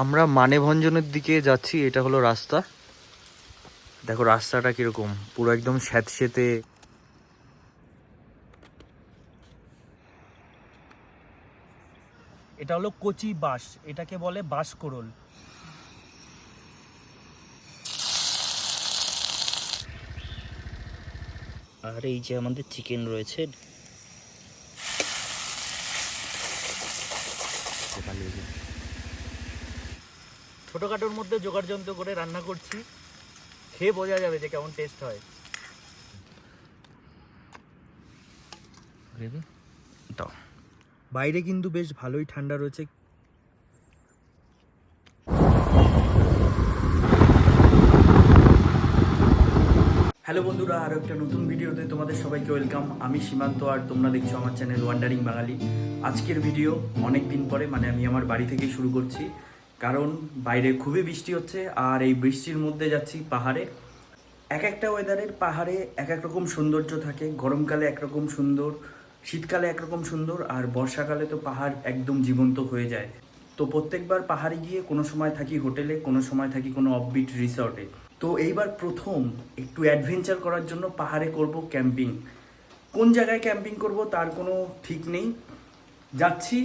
আমরা মানেভঞ্জনের দিকে যাচ্ছি এটা হলো রাস্তা। দেখো রাস্তাটা কীরকম পুরো একদম স্যাঁতসেঁতে। এটা হলো কচি বাঁশ এটাকে বলে বাঁশ কোরল আর এই যে আমাদের চিকেন রয়েছে ছোটোখাটোর মধ্যে জোগাড় যন্ত্র করে রান্না করছি খেয়ে বোঝা যাবে যে কেমন টেস্ট হয়। দাও। বাইরে কিন্তু বেশ ভালোই ঠান্ডা রয়েছে। হ্যালো বন্ধুরা আরও একটা নতুন ভিডিওতে তোমাদের সবাইকে ওয়েলকাম। আমি সীমান্ত আর তোমরা দেখছ আমার চ্যানেল ওয়ান্ডারিং বাঙালি আজকের ভিডিও অনেক দিন পরে মানে আমি আমার বাড়ি থেকেই শুরু করছি। কারণ বাইরে খুবই বৃষ্টি হচ্ছে আর এই বৃষ্টির মধ্যে যাচ্ছি পাহাড়ে। এক একটা ওয়েদারের পাহাড়ে এক এক রকম সৌন্দর্য থাকে। গরমকালে একরকম সুন্দর, শীতকালে একরকম সুন্দর আর বর্ষাকালে তো পাহাড় একদম জীবন্ত হয়ে যায়। তো প্রত্যেকবার পাহাড়ে গিয়ে কোনো সময় থাকি হোটেলে, কোনো সময় থাকি কোনো অফবিট রিসর্টে তো এইবার প্রথম একটু অ্যাডভেঞ্চার করার জন্য পাহাড়ে করব ক্যাম্পিং কোন জায়গায় ক্যাম্পিং করব তার কোনো ঠিক নেই। যাচ্ছি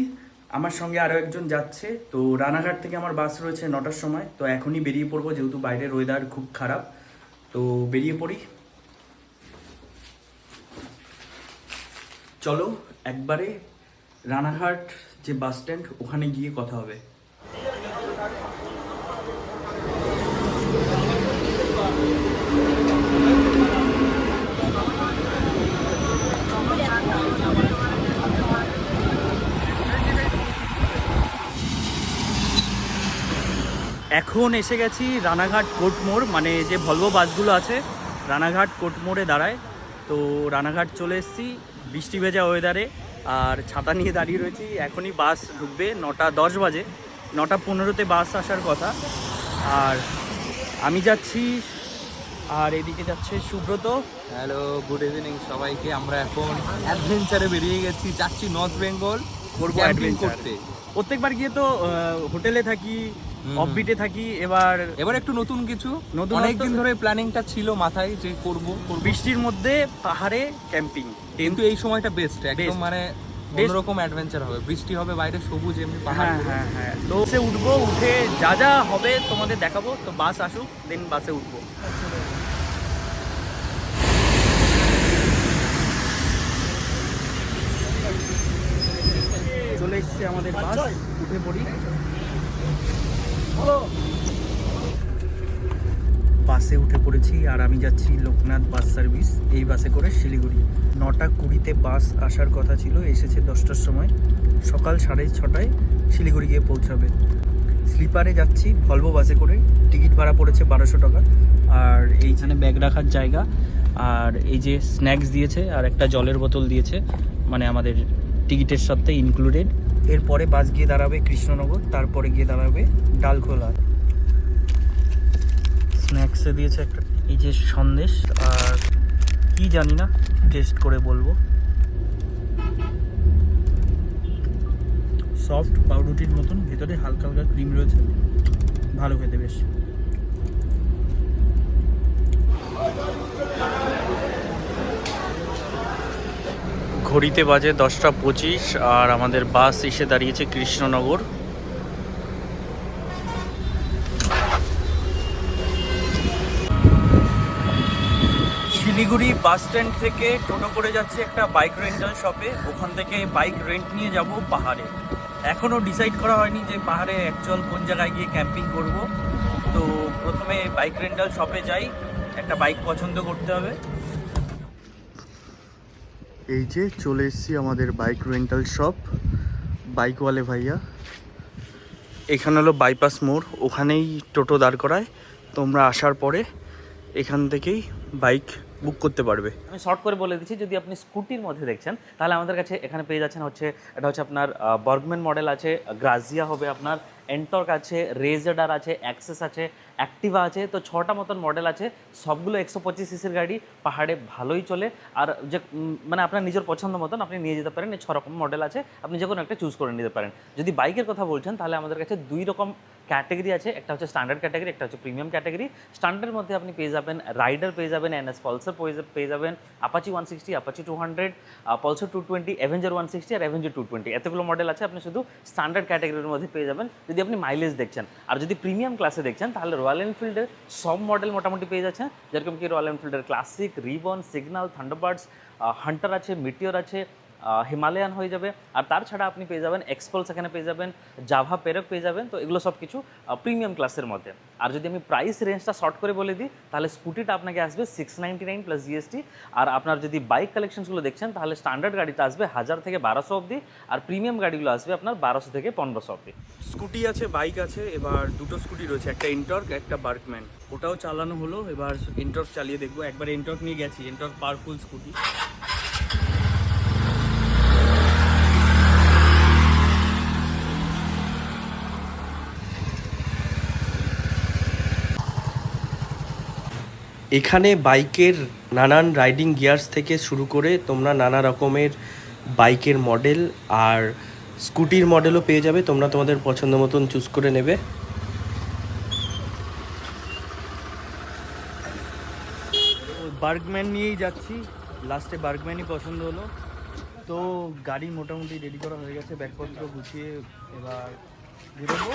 আমার সঙ্গে আরও একজন যাচ্ছে। তো রানাঘাট থেকে আমার বাস রয়েছে নটার সময়। তো এখনই বেরিয়ে পড়ব, যেহেতু বাইরের ওয়েদার খুব খারাপ। তো বেরিয়ে পড়ি। চলো, একবারে রানাঘাট যে বাস স্ট্যান্ড ওখানে গিয়ে কথা হবে। এখন এসে গেছি রানাঘাট কোটমোড় মানে যে ভলভো বাসগুলো আছে রানাঘাট কোটমোড়ে দাঁড়ায়। তো রানাঘাট চলে এসেছি বৃষ্টি ভেজা ওয়েদারে আর ছাতা নিয়ে দাঁড়িয়ে রয়েছি। এখনই বাস ঢুকবে নটা দশ বাজে নটা পনেরোতে বাস আসার কথা। আর আমি যাচ্ছি আর এদিকে যাচ্ছে সুব্রত। হ্যালো গুড ইভিনিং সবাইকে। আমরা এখন অ্যাডভেঞ্চারে বেরিয়ে গেছি যাচ্ছি নর্থ বেঙ্গল করব অ্যাডভেঞ্চার করতে। প্রত্যেকবার গিয়ে তো হোটেলে থাকি। অফবিটে থাকি এবার এবার একটু নতুন কিছু। নতুনত্ব- অনেক দিন ধরে প্ল্যানিংটা ছিল মাথায় যে করব বৃষ্টির মধ্যে পাহাড়ে ক্যাম্পিং কিন্তু এই সময়টা বেস্ট একদম. মানে অন্যরকম অ্যাডভেঞ্চার হবে। বৃষ্টি হবে বাইরে সবুজ এমনি পাহাড়। হ্যাঁ হ্যাঁ। হ্যাঁ তো বাসে উঠবো উঠে যা যা হবে তোমাদের দেখাবো। তো বাস আসুক দেন বাসে উঠবো। চলে এসছে আমাদের বাস উঠে পড়ি। বাসে উঠে পড়েছি আর আমি যাচ্ছি লোকনাথ বাস সার্ভিস, এই বাসে করে শিলিগুড়ি। নটা কুড়িতে বাস আসার কথা ছিল, এসেছে দশটার সময়। সকাল সাড়ে ছটায় শিলিগুড়ি গিয়ে পৌঁছাবে। স্লিপারে যাচ্ছি ভলভো বাসে করে। টিকিট ভাড়া পড়েছে বারোশো টাকা। আর এইখানে ব্যাগ রাখার জায়গা। আর এই যে স্ন্যাক্স দিয়েছে, আর একটা জলের বোতল দিয়েছে। মানে আমাদের টিকিটের সাথে ইনক্লুডেড এরপরে বাস গিয়ে দাঁড়াবে কৃষ্ণনগর, তারপরে গিয়ে দাঁড়াবে ডালখোলা। স্ন্যাক্সে দিয়েছে একটা, এই যে সন্দেশ, আর কি জানি না টেস্ট করে বলব। সফট পাউরুটির মতন, ভেতরে হালকা হালকা ক্রিম রয়েছে। ভালো খেতে বেশ। ঘড়িতে বাজে দশটা পঁচিশ আর আমাদের বাস এসে দাঁড়িয়েছে কৃষ্ণনগর। শিলিগুড়ি বাস স্ট্যান্ড থেকে টোটো করে যাচ্ছে একটা বাইক রেন্টাল শপে। ওখান থেকে বাইক রেন্ট নিয়ে যাব পাহাড়ে। এখনও ডিসাইড করা হয়নি যে পাহাড়ে অ্যাকচুয়াল কোন জায়গায় গিয়ে ক্যাম্পিং করব। তো প্রথমে বাইক রেন্টাল শপে যাই। একটা বাইক পছন্দ করতে হবে। এই যে চলে এসেছি আমাদের বাইক রেন্টাল শপ বাইকওয়ালে ভাইয়া। এখানে হলো বাইপাস মোড়, ওখানেই টোটো দাঁড় করায়। তোমরা আসার পরে এখান থেকেই বাইক বুক করতে পারবে। আমি শর্ট করে বলে দিচ্ছি, যদি আপনি স্কুটির মধ্যে দেখছেন, তাহলে আমাদের কাছে এখানে পেয়ে যাচ্ছেন হচ্ছে, এটা হচ্ছে আপনার বর্গম্যান মডেল আছে গ্রাজিয়া হবে আপনার এন্টর্ক আছে রেজেডার আছে অ্যাক্সেস আছে অ্যাক্টিভা আছে, তো ছটা মতন মডেল আছে, সবগুলো একশো পঁচিশ সিসির গাড়ি, পাহাড়ে ভালোই চলে। আর যে মানে আপনার নিজের পছন্দ মতন আপনি নিয়ে যেতে পারেন, এই ছ রকম মডেল আছে, আপনি যে কোনো একটা চুজ করে নিতে পারেন। যদি বাইকের কথা বলছেন, তাহলে আমাদের কাছে দুই রকম ক্যাটাগরি আছে, একটা হচ্ছে স্ট্যান্ডার্ড ক্যাটাগরি একটা হচ্ছে প্রিমিয়াম ক্যাটাগরি স্ট্যান্ডার্ডের মধ্যে আপনি পেয়ে যাবেন রাইডার পেয়ে যাবেন এনএস পালসার পেয়ে যাবেন Apache one sixty Apache two hundred Pulsar two twenty Avenger one sixty আর অ্যাভেঞ্জার টু টোয়েন্টি এতগুলো মডেল আছে, আপনি শুধু স্ট্যান্ডার্ড ক্যাটাগরির মধ্যে পেয়ে যাবেন, যদি আপনি মাইলেজ দেখছেন। আর যদি প্রিমিয়াম ক্লাসে দেখছেন, তাহলে রয়্যাল এনফিল্ডের সব মডেল মোটামুটি পেয়ে যাচ্ছেন যেরকম কি Royal এনফিল্ডের classic ribbon signal Thunderbirds Hunter আছে মিটিওর আছে হিমালয়ান হয়ে যাবে। আর তার ছাড়া আপনি পেয়ে যাবেন এক্সপলস এখানে পেয়ে যাবেন জাভা পেরক পেয়ে যাবেন, তো এগুলো সব কিছু প্রিমিয়াম ক্লাসের মধ্যে। আর যদি আমি প্রাইস রেঞ্জটা শর্ট করে বলে দিই, তাহলে স্কুটিটা আপনাকে আসবে six ninety nine plus GST আর আপনার যদি বাইক কালেকশনসগুলো দেখছেন, তাহলে স্ট্যান্ডার্ড গাড়িটা আসবে হাজার থেকে বারোশো অবধি। আর প্রিমিয়াম গাড়িগুলো আসবে আপনার বারোশো থেকে পনেরোশো অবধি। স্কুটি আছে বাইক আছে, এবার দুটো স্কুটি রয়েছে, একটা ইন্টর্ক একটা বার্কম্যান ওটাও চালানো হলো, এবার ইন্টর্ক চালিয়ে দেখব। একবার ইন্টর্ক নিয়ে গেছি ইন্টর্ক পাওয়ারফুল স্কুটি এখানে বাইকের নানান রাইডিং গিয়ার্স থেকে শুরু করে তোমরা নানা রকমের বাইকের মডেল আর স্কুটির মডেলও পেয়ে যাবে। তোমরা তোমাদের পছন্দ মতন চুজ করে নেবে। বার্গম্যান নিয়েই যাচ্ছি। লাস্টে বার্গম্যানই পছন্দ হলো। তো গাড়ি মোটামুটি রেডি করা হয়ে গেছে। ব্যাগপত্র গুছিয়ে এবার বেরোবো।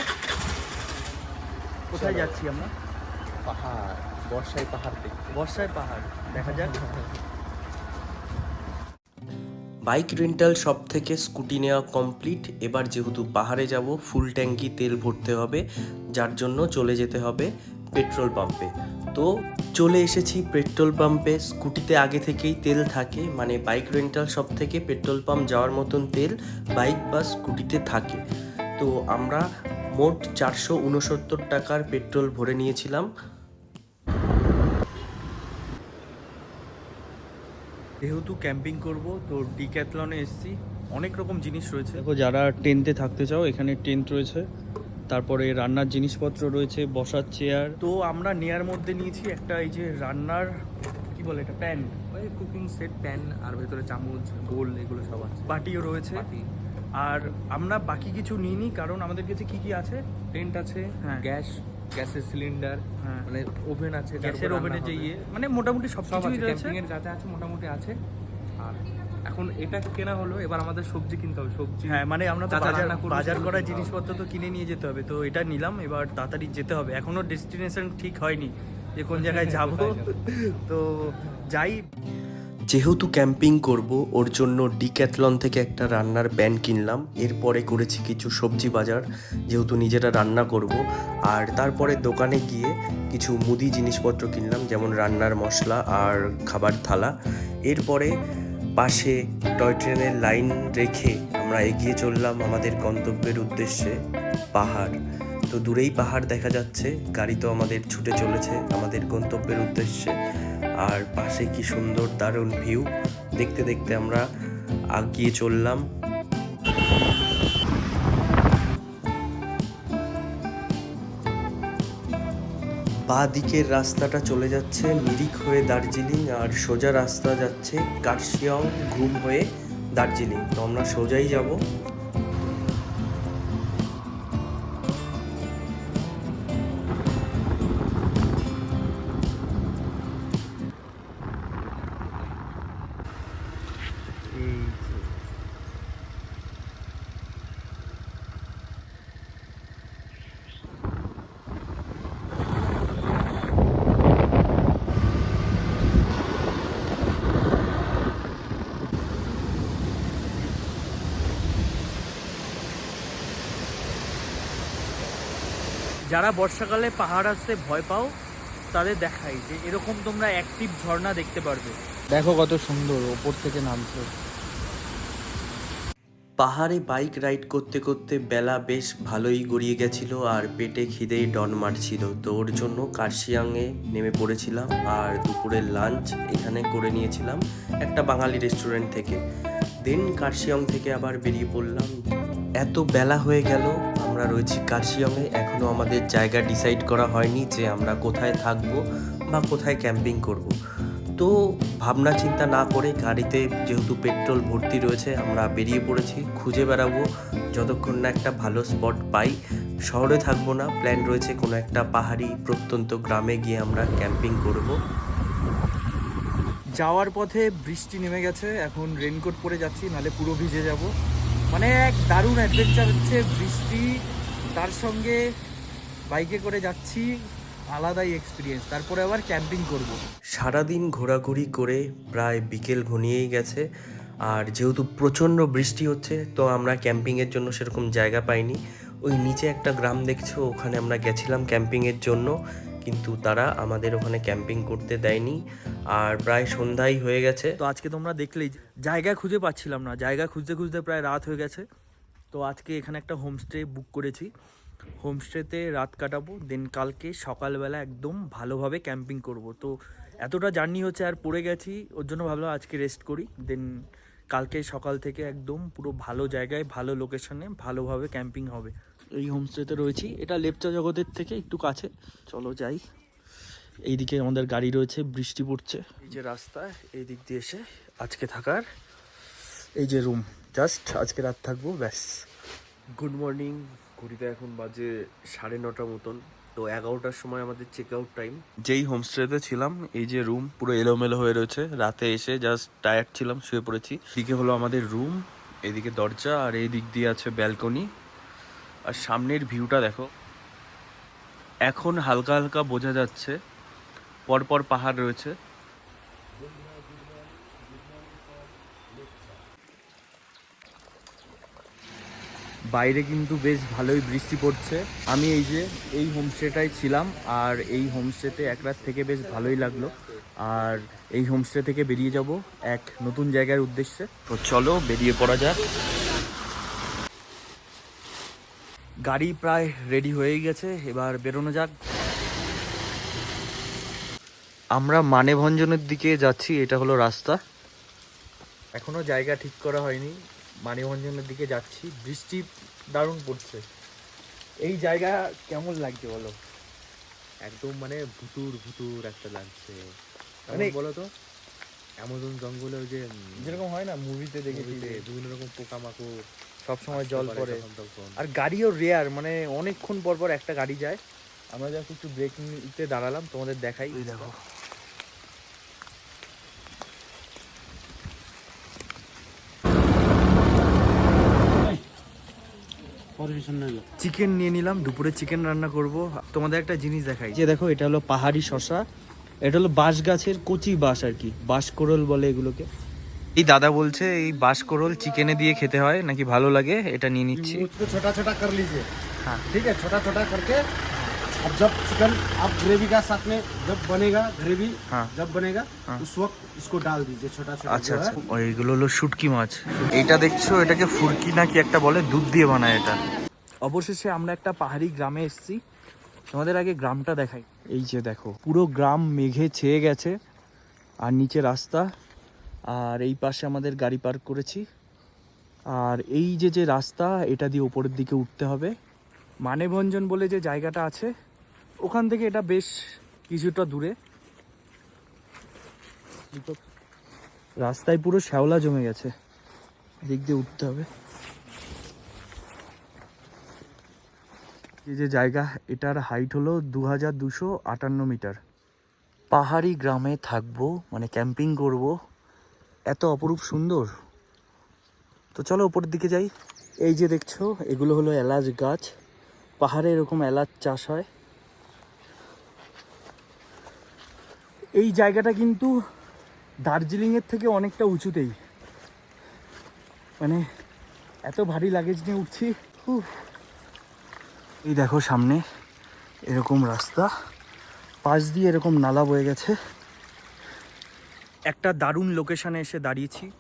কোথায় যাচ্ছি আমরা? পাহাড়। বর্ষায় পাহাড় দেখতে। বর্ষায় পাহাড়, দেখা যাক। বাইক রেন্টাল শপ থেকে স্কুটি নেওয়া কমপ্লিট। এবার যেহেতু পাহাড়ে যাব, ফুল ট্যাঙ্কি, তেল ভরতে হবে, যার জন্য চলে যেতে হবে পেট্রোল পাম্পে। তো চলে এসেছি পেট্রোল পাম্পে। স্কুটিতে আগে থেকেই তেল থাকে মানে বাইক রেন্টাল শপ থেকে পেট্রোল পাম্প যাওয়ার মতন তেল বাইক বা স্কুটিতে থাকে। তো আমরা মোট চারশো উনসত্তর টাকার পেট্রোল ভরে নিয়েছিলাম। যেহেতু ক্যাম্পিং করব তো ডিক্যাথলনে এসেছি। অনেক রকম জিনিস রয়েছে। দেখো যারা টেন্টে থাকতে চাও এখানে টেন্ট রয়েছে। তারপরে রান্নার জিনিসপত্র রয়েছে বসার চেয়ার। তো আমরা নেয়ার মধ্যে নিয়েছি একটা এই যে রান্নার কি বলে এটা প্যান? ওই কুকিং সেট প্যান আর ভেতরে চামচ গোল এগুলো সব আছে। বাটিও রয়েছে। আর আমরা বাকি কিছু নিইনি কারণ আমাদের কাছে কি কি আছে? টেন্ট আছে হ্যাঁ। গ্যাস গ্যাসের সিলিন্ডার হ্যাঁ। মানে ওভেন আছে গ্যাসের ওভেনে যে ইয়ে মানে মোটামুটি সব কিছুই রয়েছে। ক্যাম্পিং এর যা যা আছে মোটামুটি আছে। আর এখন এটা কেনা হলো এবার আমাদের সবজি কিনতে হবে সবজি হ্যাঁ মানে আমরা তো বাজার বাজার করার জিনিসপত্র তো কিনে নিয়ে যেতে হবে তো এটা নিলাম এবার তাড়াতাড়ি যেতে হবে। এখনও ডেস্টিনেশন ঠিক হয়নি যে কোন জায়গায় যাব? তো যাই। যেহেতু ক্যাম্পিং করব, ওর জন্য ডিক্যাথলন থেকে একটা রান্নার প্যান কিনলাম। এরপরে করেছি কিছু সবজি বাজার, যেহেতু নিজেরা রান্না করব। আর তারপরে দোকানে গিয়ে কিছু মুদি জিনিসপত্র কিনলাম, যেমন রান্নার মশলা আর খাবার থালা। এরপরে পাশে টয় ট্রেনের লাইন রেখে আমরা এগিয়ে চললাম আমাদের গন্তব্যের উদ্দেশ্যে, পাহাড়। তো দূরেই পাহাড় দেখা যাচ্ছে, গাড়ি তো আমাদের ছুটে চলেছে আমাদের গন্তব্যের উদ্দেশ্যে। আর পাশে কি সুন্দর দারুণ ভিউ। দেখতে দেখতে আমরা আগিয়ে চললাম। বাঁ দিকের রাস্তাটা চলে যাচ্ছে মিরিক হয়ে দার্জিলিং আর সোজা রাস্তা যাচ্ছে কার্শিয়ং ঘুম হয়ে দার্জিলিং। তো আমরা সোজাই যাব। যারা বর্ষাকালে পাহাড় আসতে ভয় পাও তাদের দেখাই যে এরকম তোমরা অ্যাক্টিভ ঝর্ণা দেখতে পারবে। দেখো কত সুন্দর ওপর থেকে নামছে। পাহাড়ে বাইক রাইড করতে করতে বেলা বেশ ভালোই গড়িয়ে গেছিল আর পেটে খিদেই ডন মারছিল। তো ওর জন্য কার্শিয়াংয়ে নেমে পড়েছিলাম আর দুপুরের লাঞ্চ এখানে করে নিয়েছিলাম একটা বাঙালি রেস্টুরেন্ট থেকে। দেন কার্শিয়ং থেকে আবার বেরিয়ে পড়লাম। এত বেলা হয়ে গেল, আমরা রয়েছি কার্শিয়ংয়ে এখনও আমাদের জায়গা ডিসাইড করা হয়নি যে আমরা কোথায় থাকব বা কোথায় ক্যাম্পিং করব। তো ভাবনা চিন্তা না করে গাড়িতে যেহেতু পেট্রোল ভর্তি রয়েছে, আমরা বেরিয়ে পড়েছি খুঁজে বেড়াবো, যতক্ষণ না একটা ভালো স্পট পাই শহরে থাকব না প্ল্যান রয়েছে কোনো একটা পাহাড়ি প্রত্যন্ত গ্রামে গিয়ে আমরা ক্যাম্পিং করব। যাওয়ার পথে বৃষ্টি নেমে গেছে, এখন রেনকোট পরে যাচ্ছি নালে পুরো ভিজে যাব মানে এক দারুণ অ্যাডভেঞ্চার হচ্ছে বৃষ্টি, তার সঙ্গে বাইকে করে যাচ্ছি, আলাদাই এক্সপিরিয়েন্স তারপরে আবার ক্যাম্পিং করব। সারাদিন ঘোরাঘুরি করে প্রায় বিকেল ঘনিয়েই গেছে, আর যেহেতু প্রচণ্ড বৃষ্টি হচ্ছে, তো আমরা ক্যাম্পিংয়ের জন্য সেরকম জায়গা পাইনি। ওই নিচে একটা গ্রাম দেখছ, ওখানে আমরা গেছিলাম ক্যাম্পিংয়ের জন্য। কিন্তু তারা আমাদের ওখানে ক্যাম্পিং করতে দেয়নি আর প্রায় সন্ধ্যাই হয়ে গেছে। তো আজকে তোমরা দেখলেই জায়গা খুঁজে পাচ্ছিলাম না, জায়গা খুঁজতে খুঁজতে প্রায় রাত হয়ে গেছে। তো আজকে এখানে একটা হোমস্টে বুক করেছি। হোমস্টেতে রাত কাটাবো, দেন কালকে সকালবেলা একদম ভালোভাবে ক্যাম্পিং করব। তো এতটা জার্নি হচ্ছে আর পড়ে গেছি, ওর জন্য ভাবলাম আজকে রেস্ট করি। দেন কালকে সকাল থেকে একদম পুরো ভালো জায়গায়, ভালো লোকেশনে ভালোভাবে ক্যাম্পিং হবে। এই হোমস্টেতে রয়েছি। এটা লেপচা জগতের থেকে একটু কাছে। চলো যাই। এইদিকে আমাদের গাড়ি রয়েছে বৃষ্টি পড়ছে। এই যে রাস্তা এই দিক দিয়ে এসে আজকে থাকার এই যে রুম জাস্ট আজকে রাত থাকব ব্যাস। গুড মর্নিং ঘড়িতে এখন বাজে সাড়ে নটা মতন। তো এগারোটার সময় আমাদের চেক আউট টাইম যেই হোমস্টেতে ছিলাম এই যে রুম পুরো এলোমেলো হয়ে রয়েছে। রাতে এসে জাস্ট টায়ার্ড ছিলাম শুয়ে পড়েছি। দিকে হলো আমাদের রুম এদিকে দরজা আর এই দিক দিয়ে আছে ব্যালকনি আর সামনের ভিউটা দেখো। এখন হালকা হালকা বোঝা যাচ্ছে, পরপর পাহাড় রয়েছে। বাইরে কিন্তু বেশ ভালোই বৃষ্টি পড়ছে। আমি এই যে, এই হোমস্টেটাই ছিলাম আর এই হোমস্টেতে এক রাত থেকে বেশ ভালোই লাগল। আর এই হোমস্টে থেকে বেরিয়ে যাব এক নতুন জায়গার উদ্দেশ্যে। তো চলো বেরিয়ে পড়া যাক। গাড়ি প্রায় রেডি হয়েই গেছে এবার বেরোনো যাক। আমরা মানেভঞ্জনের দিকে যাচ্ছি এটা হলো রাস্তা। এখনও জায়গা ঠিক করা হয়নি মানিভঞ্জনের দিকে যাচ্ছি বৃষ্টি দারুণ পড়ছে। এই জায়গা কেমন লাগছে বলো? একদম মানে ভুতুর ভুতুর একটা লাগছে। মানে- বলো তো? অ্যামাজন জঙ্গলে ওই যে যেরকম হয় না মুভিতে দেখেছি বিভিন্ন রকম পোকামাকড় সব সময় জল পারে পড়ে। আর গাড়িও রেয়ার মানে অনেকক্ষণ পর পর একটা গাড়ি যায়। আমরা জাস্ট একটু ব্রেক নিতে দাঁড়ালাম তোমাদের দেখাই। দেখো। চিকেন নিয়ে নিলাম দুপুরে চিকেন রান্না করব। তোমাদের একটা জিনিস দেখাই। যে দেখো এটা হলো পাহাড়ি শশা এটা হলো বাঁশ গাছের কচি বাঁশ আর কি বাঁশকরল বলে এগুলোকে। এই দাদা বলছে এই বাঁশকরল চিকেনে দিয়ে খেতে হয় নাকি ভালো লাগে এটা নিয়ে নিচ্ছি उसको छोटा छोटा कर लीजिए हाँ। ठीक है छोटा छोटा करके अब जब चिकन आप ग्रेवी का साथ में जब बनेगा ग्रेवी हाँ। जब बनेगा हाँ। उस वक्त इसको डाल दीजिए छोटा छोटा আচ্ছা जो আচ্ছা है ও, এইগুলো হলো শুটকি মাছ এইটা দেখছো এটাকে ফুরকি নাকি একটা বলে দুধ দিয়ে বানায় এটা অবশেষে আমরা একটা পাহাড়ি গ্রামে এসেছি তোমাদের আগে গ্রামটা দেখাই এই যে দেখো পুরো গ্রাম মেঘে ছেয়ে গেছে আর নিচে রাস্তা আর এই পাশে আমাদের গাড়ি পার্ক করেছি। আর এই যে যে রাস্তা, এটা দিয়ে উপরের দিকে উঠতে হবে। মানেভঞ্জন বলে যে জায়গাটা আছে, ওখান থেকে এটা বেশ কিছুটা দূরে। রাস্তায় পুরো শ্যাওলা জমে গেছে। এদিক দিয়ে উঠতে হবে। এই যে জায়গা, এটার হাইট হলো দু হাজার দুশো আটান্ন মিটার। পাহাড়ি গ্রামে থাকব মানে ক্যাম্পিং করব। এত অপরূপ সুন্দর। তো চলো ওপরের দিকে যাই। এই যে দেখছ, এগুলো হলো এলাচ গাছ। পাহাড়ে এরকম এলাচ চাষ হয়। এই জায়গাটা কিন্তু দার্জিলিংয়ের থেকে অনেকটা উঁচুতেই। মানে এত ভারী লাগেজ নিয়ে উঠছি। এই দেখো সামনে, এরকম রাস্তা। পাশ দিয়ে এরকম নালা বয়ে গেছে। একটা দারুণ লোকেশানে এসে দাঁড়িয়েছি।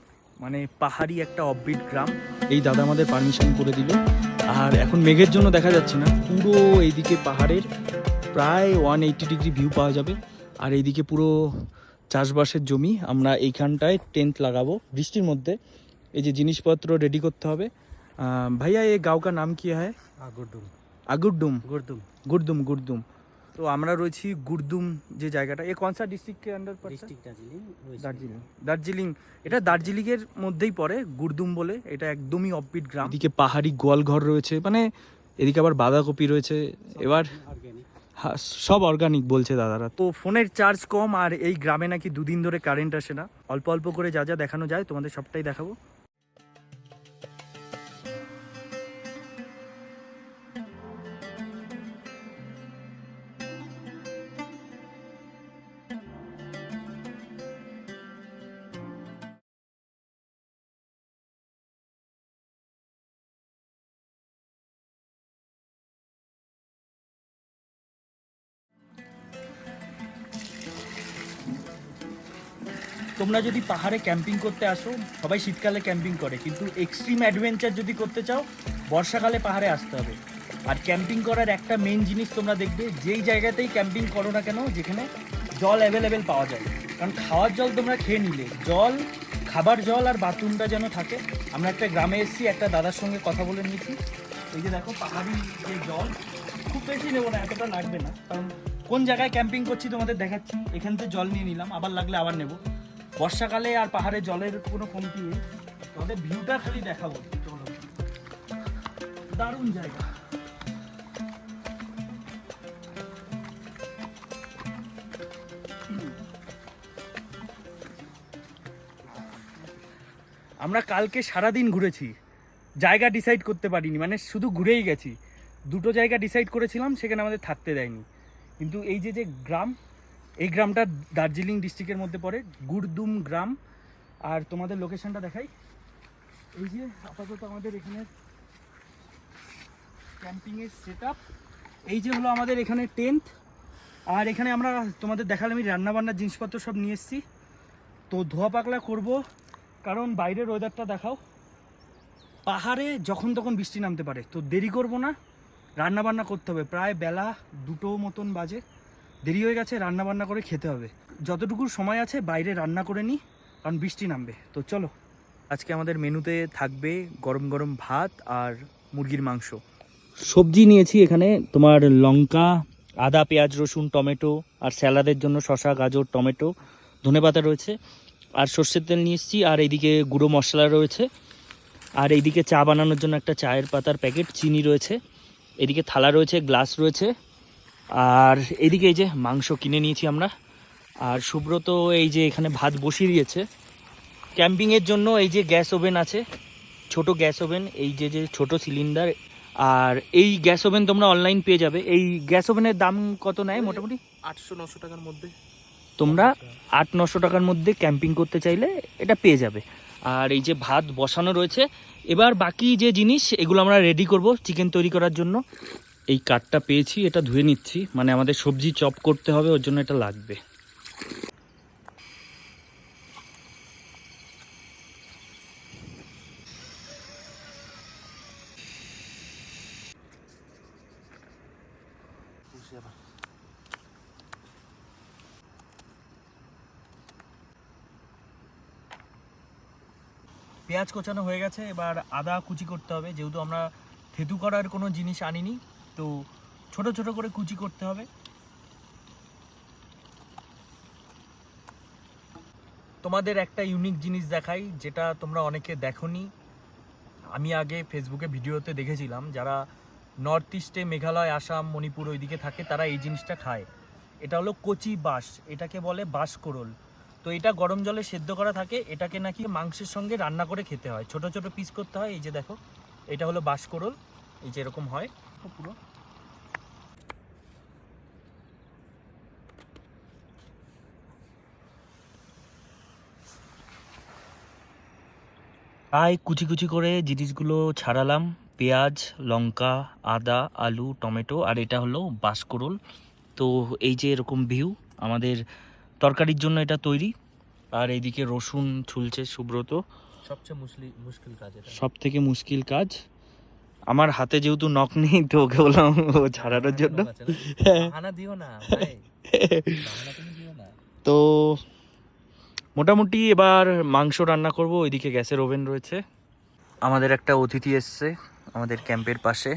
মানে পাহাড়ি একটা অববিট গ্রাম। এই দাদা আমাদের পারমিশন করে দিল। আর এখন মেঘের জন্য দেখা যাচ্ছে না। পুরো এইদিকে পাহাড়ের প্রায় ওয়ান এইটি ডিগ্রি ভিউ পাওয়া যাবে। আর এইদিকে পুরো চাষবাসের জমি। আমরা এইখানটায় টেন্ট লাগাবো। বৃষ্টির মধ্যে এই যে জিনিসপত্র রেডি করতে হবে। ভাইয়া এই গাঁও নাম কি হয়? আগুরডুম। আগুরডুম। গুরদুম গুরদুম গুরদুম তো আমরা রয়েছি গুরদুম যে জায়গাটা। এই কনসা ডিস্ট্রিক্টের আন্ডার ডিস্ট্রিক্ট দার্জিলিং দার্জিলিং দার্জিলিং এটা দার্জিলিংয়ের মধ্যেই পড়ে গুরদুম বলে। এটা একদমই অপবিট গ্রাম। এদিকে পাহাড়ি গোয়ালঘর রয়েছে মানে এদিকে আবার বাঁধাকপি রয়েছে। এবার সব অর্গানিক বলছে দাদারা। তো ফোনের চার্জ কম আর এই গ্রামে নাকি দুদিন ধরে কারেন্ট আসে না। অল্প অল্প করে যা যা দেখানো যায় তোমাদের সবটাই দেখাবো। তোমরা যদি পাহাড়ে ক্যাম্পিং করতে আসো, সবাই শীতকালে ক্যাম্পিং করে, কিন্তু এক্সট্রিম অ্যাডভেঞ্চার যদি করতে চাও, বর্ষাকালে পাহাড়ে আসতে হবে। আর ক্যাম্পিং করার একটা মেন জিনিস তোমরা দেখবে, যেই জায়গাতেই ক্যাম্পিং করো না কেন, যেখানে জল অ্যাভেলেবেল পাওয়া যায়। কারণ খাওয়ার জল তোমরা খেয়ে নিলে। জল, খাবার জল আর বাথরুমটা যেন থাকে। আমরা একটা গ্রামে এসেছি, একটা দাদার সঙ্গে কথা বলে নিয়েছি। এই যে দেখো, পাহাড়ি যে জল, খুব বেশি নেব না, এতটা লাগবে না। কারণ কোন জায়গায় ক্যাম্পিং করছি তোমাদের দেখাচ্ছি, এখান থেকে জল নিয়ে নিলাম, আবার লাগলে আবার নেব। বর্ষাকালে আর পাহাড়ে জলের কোনো কমতি নেই। তোমাদের ভিউটা খালি দেখাবো। চলো। দারুণ জায়গা। আমরা কালকে সারাদিন ঘুরেছি। জায়গা ডিসাইড করতে পারিনি মানে শুধু ঘুরেই গেছি। দুটো জায়গা ডিসাইড করেছিলাম, সেখানে আমাদের থাকতে দেয়নি। কিন্তু এই যে যে গ্রাম এই গ্রামটা দার্জিলিং ডিস্ট্রিক্টের মধ্যে পড়ে গুরদুম গ্রাম। আর তোমাদের লোকেশনটা দেখাই। এই যে আপাতত আমাদের এখানে ক্যাম্পিংয়ের সেট এই যে হলো আমাদের এখানে টেন্ট আর এখানে আমরা তোমাদের দেখালাম আমি রান্নাবান্নার জিনিসপত্র সব নিয়ে এসেছি। তো ধোয়া পাকলা করব, কারণ বাইরের ওয়েদারটা দেখাও। পাহাড়ে যখন তখন বৃষ্টি নামতে পারে, তো দেরি করব না। রান্নাবান্না করতে হবে, প্রায় বেলা দুটো মতন বাজে। দেরি হয়ে গেছে রান্না বান্না করে খেতে হবে। যতটুকু সময় আছে, বাইরে রান্না করে নিই কারণ বৃষ্টি নামবে। তো চলো। আজকে আমাদের মেনুতে থাকবে গরম গরম ভাত আর মুরগির মাংস। সবজি নিয়েছি এখানে, তোমার লঙ্কা, আদা, পেঁয়াজ, রসুন, টমেটো আর স্যালাদের জন্য শসা, গাজর, টমেটো ধনেপাতা রয়েছে। আর সর্ষের তেল নিয়ে এসেছি, আর এইদিকে গুঁড়ো মশলা রয়েছে। আর এইদিকে চা বানানোর জন্য একটা চায়ের পাতার প্যাকেট, চিনি রয়েছে। এদিকে থালা রয়েছে, গ্লাস রয়েছে। আর এদিকে এই যে মাংস কিনে নিয়েছি আমরা। আর সুব্রত এই যে এখানে ভাত বসিয়ে দিয়েছে। ক্যাম্পিংয়ের জন্য এই যে গ্যাস ওভেন আছে ছোট গ্যাস ওভেন এই যে যে ছোট সিলিন্ডার আর এই গ্যাস ওভেন তোমরা অনলাইন পেয়ে যাবে। এই গ্যাস ওভেনের দাম কত নেয় মোটামুটি? আটশো নশো টাকার মধ্যে। তোমরা আট নশো টাকার মধ্যে ক্যাম্পিং করতে চাইলে এটা পেয়ে যাবে। আর এই যে ভাত বসানো রয়েছে। এবার বাকি যে জিনিস এগুলো আমরা রেডি করব চিকেন তৈরি করার জন্য। এই কাঠটা পেয়েছি, এটা ধুয়ে নিচ্ছি। মানে আমাদের সবজি চপ করতে হবে, ওর জন্য এটা লাগবে। পেঁয়াজ কোচানো হয়ে গেছে, এবার আদা কুচি করতে হবে, যেহেতু আমরা থেতু করার কোনো জিনিস আনিনি। তো ছোট ছোট করে কুচি করতে হবে। তোমাদের একটা ইউনিক জিনিস দেখাই, যেটা তোমরা অনেকে দেখোনি। আমি আগে ফেসবুকে ভিডিওতে দেখেছিলাম, যারা নর্থ ইস্টে মেঘালয়, আসাম, মণিপুর ওইদিকে থাকে, তারা এই জিনিসটা খায়। এটা হলো কচি বাঁশ, এটাকে বলে বাঁশ কোরল তো এটা গরম জলে সেদ্ধ করা থাকে, এটাকে নাকি মাংসের সঙ্গে রান্না করে খেতে হয়। ছোট ছোট পিস করতে হয়, এই যে দেখো, এটা হলো বাঁশকরল, এই যে এরকম হয়। পুরো প্রায় কুচি কুচি করে জিনিসগুলো ছাড়ালাম। পেঁয়াজ লঙ্কা আদা আলু টমেটো আর এটা হলো বাঁশকরল তো এই যে এরকম ভিউ আমাদের তরকারির জন্য এটা তৈরি। আর এইদিকে রসুন ছুলছে সুব্রত। সবচেয়ে মুশকিল কাজ এটা। সব থেকে মুশকিল কাজ। আমার হাতে যেহেতু নখ নেই তো ওকে বললাম ও ছাড়ানোর জন্য? বাহানা দিও না ভাই। দিও না। তো মোটামুটি এবার মাংস রান্না করব ওইদিকে গ্যাসের ওভেন রয়েছে। আমাদের একটা অতিথি এসছে আমাদের ক্যাম্পের পাশে।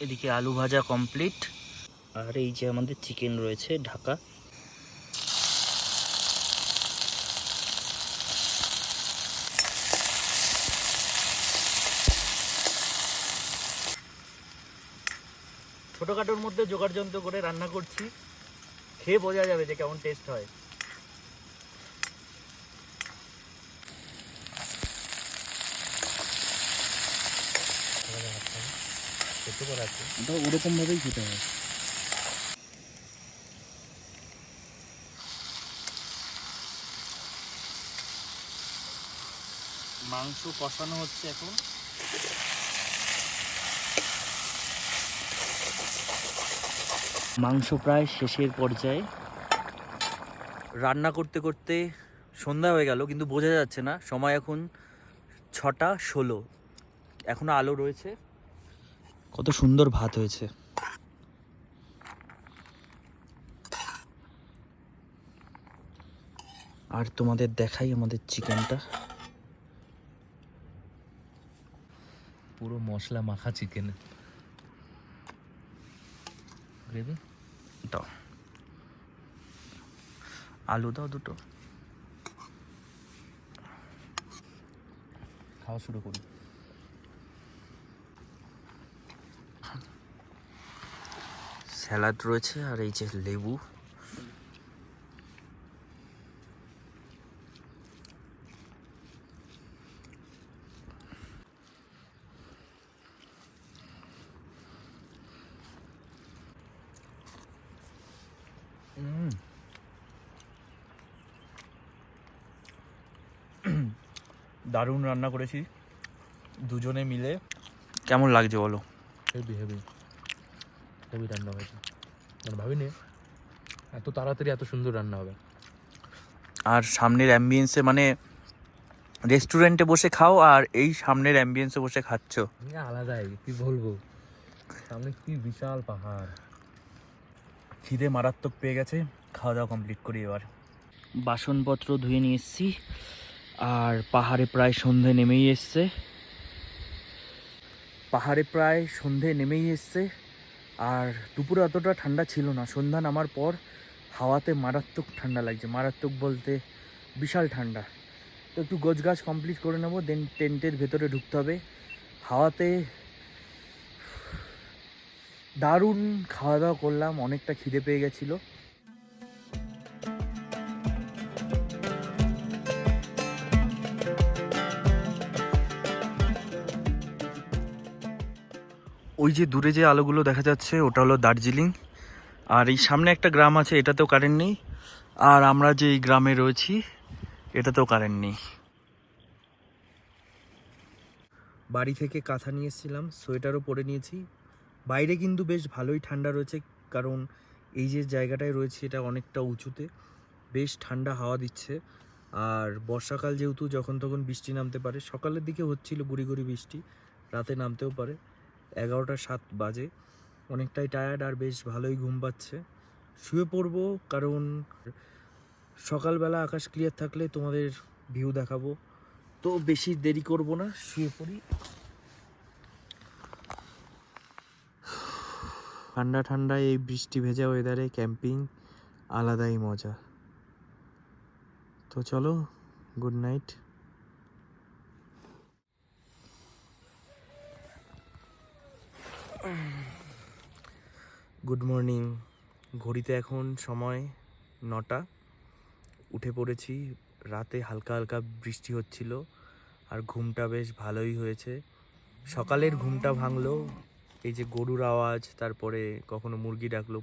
এদিকে আলু ভাজা কমপ্লিট। আর এই যে আমাদের চিকেন রয়েছে ঢাকা। ছোটোখাটোর মধ্যে জোগাড় যন্ত্র করে রান্না করছি খেয়ে বোঝা যাবে যে কেমন টেস্ট হয়। ওটা ওরকম ভাবেই খেতে হয়। মাংস কষানো হচ্ছে এখন। মাংস প্রায় শেষের পর্যায়ে। রান্না করতে করতে সন্ধ্যা হয়ে গেল কিন্তু বোঝা যাচ্ছে না সময় এখন ছটা ষোলো। এখনও আলো রয়েছে। কত সুন্দর ভাত হয়েছে। আর তোমাদের দেখাই আমাদের চিকেনটা। পুরো মশলা মাখা চিকেন। গ্রেভি দাও আলু দাও দুটো। খাওয়া শুরু করি। স্যালাড রয়েছে আর এই যে লেবু। দারুণ রান্না করেছি। দুজনে মিলে। কেমন লাগছে বলো? হেভি হেভি হেভি রান্না হয়েছে। মানে ভাবিনি এত তাড়াতাড়ি এত সুন্দর রান্না হবে। আর সামনের অ্যাম্বিয়েন্সে মানে রেস্টুরেন্টে বসে খাও আর এই সামনের অ্যাম্বিয়েন্সে বসে খাচ্ছ। এ আলাদাই কি বলব? সামনে কি বিশাল পাহাড়। খিদে মারাত্মক পেয়ে গেছে। খাওয়া দাওয়া কমপ্লিট করি এবার। বাসনপত্র ধুয়ে নিয়ে এসেছি। আর পাহাড়ে প্রায় সন্ধে নেমেই এসছে। পাহাড়ে প্রায় সন্ধে নেমেই এসছে। আর দুপুরে অতটা ঠান্ডা ছিল না। সন্ধ্যা নামার পর হাওয়াতে মারাত্মক ঠান্ডা লাগছে। মারাত্মক বলতে বিশাল ঠান্ডা। তো একটু গোছগাছ কমপ্লিট করে নেব দেন টেন্টের ভেতরে ঢুকতে হবে। হাওয়াতে দারুণ খাওয়া দাওয়া করলাম, অনেকটা খিদে পেয়ে গেছিল। ওই যে দূরে যে আলোগুলো দেখা যাচ্ছে, ওটা হলো দার্জিলিং। আর এই সামনে একটা গ্রাম আছে, এটাতেও কারেন্ট নেই। আর আমরা যে এই গ্রামে রয়েছি, এটাতেও কারেন্ট নেই। বাড়ি থেকে কাঁথা নিয়ে এসেছিলাম, সোয়েটারও পরে নিয়েছি। বাইরে কিন্তু বেশ ভালোই ঠান্ডা রয়েছে, কারণ এই যে জায়গাটায় রয়েছে, এটা অনেকটা উঁচুতে। বেশ ঠান্ডা হাওয়া দিচ্ছে। আর বর্ষাকাল যেহেতু, যখন তখন বৃষ্টি নামতে পারে। সকালের দিকে হচ্ছিল গুড়ি গুড়ি বৃষ্টি, রাতে নামতেও পারে। এগারোটা সাত বাজে। অনেকটাই টায়ার্ড আর বেশ ভালোই ঘুম পাচ্ছে। শুয়ে পড়ব কারণ সকালবেলা আকাশ ক্লিয়ার থাকলে তোমাদের ভিউ দেখাবো। তো বেশি দেরি করব না, শুয়ে পড়ি। ঠান্ডা ঠান্ডা এই বৃষ্টি ভেজা ওয়েদারে ক্যাম্পিং আলাদাই মজা। তো চলো গুড নাইট গুড মর্নিং ঘড়িতে এখন সময় নটা। উঠে পড়েছি। রাতে হালকা হালকা বৃষ্টি হচ্ছিল আর ঘুমটা বেশ ভালোই হয়েছে। সকালের ঘুমটা ভাঙলো। এই যে গরুর আওয়াজ, তারপরে কখনো মুরগি ডাকলো।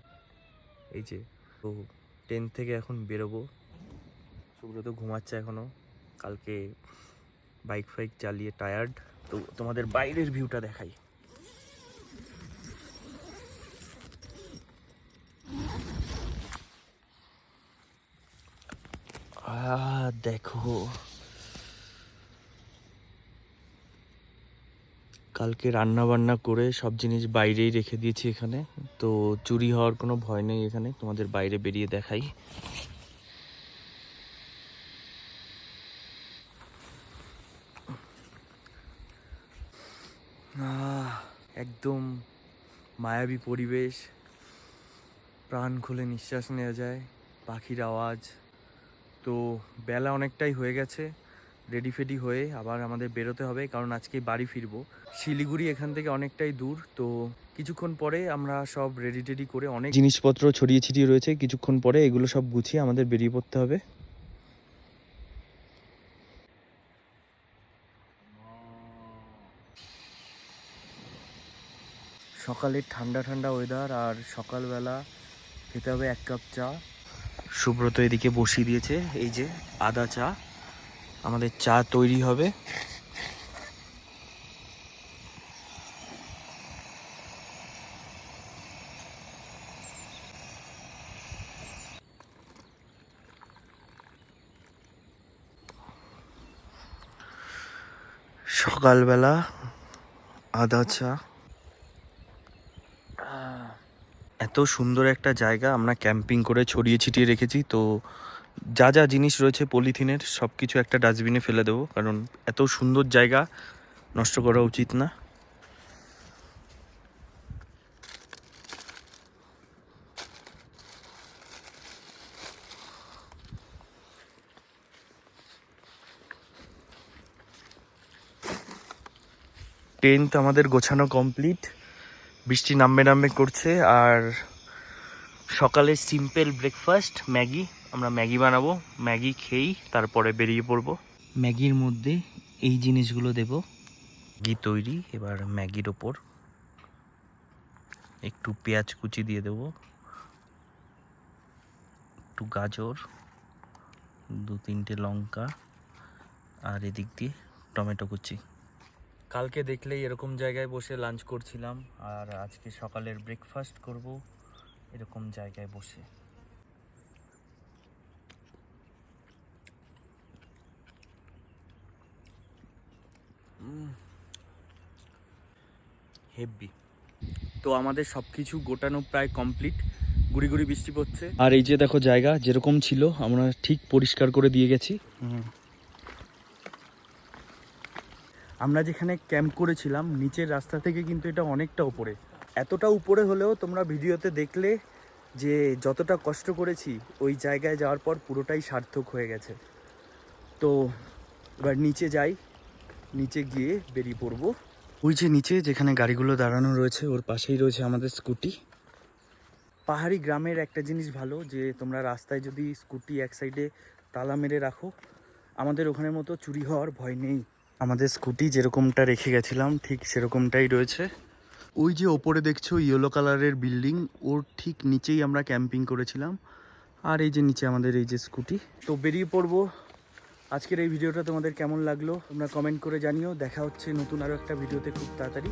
এই যে তো ট্রেন থেকে এখন বেরোবো। সুব্রত ঘুমাচ্ছে এখনও কালকে বাইক ফাইক চালিয়ে টায়ার্ড তো তোমাদের বাইরের ভিউটা দেখাই। দেখো। কালকে রান্না বান্না করে সব জিনিস বাইরেই রেখে দিয়েছি এখানে। তো চুরি হওয়ার কোনো ভয় নেই এখানে, তোমাদের বাইরে বেরিয়ে দেখাই। একদম মায়াবী পরিবেশ। প্রাণ খুলে নিঃশ্বাস নেওয়া যায়, পাখির আওয়াজ। তো বেলা অনেকটাই হয়ে গেছে রেডি ফেডি হয়ে আবার আমাদের বেরোতে হবে কারণ আজকে বাড়ি ফিরবো। শিলিগুড়ি এখান থেকে অনেকটাই দূর তো কিছুক্ষণ পরে আমরা সব রেডি টেডি করে অনেক জিনিসপত্র ছড়িয়ে ছিটিয়ে রয়েছে কিছুক্ষণ পরে এগুলো সব গুছিয়ে আমাদের বেরিয়ে পড়তে হবে। সকালে ঠান্ডা ঠান্ডা ওয়েদার আর সকালবেলা খেতে হবে এক কাপ চা। সুব্রত এদিকে বসিয়ে দিয়েছে। এই যে আদা চা। আমাদের চা তৈরি হবে। সকালবেলা আদা চা এত সুন্দর একটা জায়গা আমরা ক্যাম্পিং করে ছড়িয়ে ছিটিয়ে রেখেছি, তো যা যা জিনিস রয়েছে পলিথিনের সব কিছু একটা ডাস্টবিনে ফেলে দেবো, কারণ এত সুন্দর জায়গা নষ্ট করা উচিত না। টেন্ট আমাদের গোছানো কমপ্লিট। বৃষ্টি নামবে নামবে করছে আর সকালে সিম্পল ব্রেকফাস্ট ম্যাগি। আমরা ম্যাগি বানাবো ম্যাগি খেয়েই তারপরে বেরিয়ে পড়ব। ম্যাগির মধ্যে এই জিনিসগুলো দেব। ঘি তৈরি এবার ম্যাগির ওপর একটু পেঁয়াজ কুচি দিয়ে দেবো একটু গাজর দু তিনটে লঙ্কা আর এদিক দিয়ে টমেটো কুচি। কালকে দেখলেই এরকম জায়গায় বসে লাঞ্চ করছিলাম আর আজকে সকালের ব্রেকফাস্ট করব এরকম জায়গায় বসে। হেভি তো আমাদের সব কিছু গোটানো প্রায় কমপ্লিট গুড়ি গুড়ি বৃষ্টি পড়ছে। আর এই যে দেখো জায়গা যেরকম ছিল আমরা ঠিক পরিষ্কার করে দিয়ে গেছি। আমরা যেখানে ক্যাম্প করেছিলাম, নিচের রাস্তা থেকে কিন্তু এটা অনেকটা উপরে। এতটা উপরে হলেও তোমরা ভিডিওতে দেখলে যে যতটা কষ্ট করেছি, ওই জায়গায় যাওয়ার পর পুরোটাই সার্থক হয়ে গেছে। তো এবার নিচে যাই, নিচে গিয়ে বেরিয়ে পড়ব। ওই যে নিচে যেখানে গাড়িগুলো দাঁড়ানো রয়েছে, ওর পাশেই রয়েছে আমাদের স্কুটি। পাহাড়ি গ্রামের একটা জিনিস ভালো, যে তোমরা রাস্তায় যদি স্কুটি এক সাইডে তালা মেরে রাখো, আমাদের ওখানের মতো চুরি হওয়ার ভয় নেই। আমাদের স্কুটি যেরকমটা রেখে গেছিলাম, ঠিক সেরকমটাই রয়েছে। ওই যে ওপরে দেখছ ইয়েলো কালারের বিল্ডিং ওর ঠিক নিচেই আমরা ক্যাম্পিং করেছিলাম। আর এই যে নিচে আমাদের এই যে স্কুটি। তো বেরিয়ে পড়ব। আজকের এই ভিডিওটা তোমাদের কেমন লাগল, তোমরা কমেন্ট করে জানিও। দেখা হচ্ছে নতুন আরও একটা ভিডিওতে খুব তাড়াতাড়ি।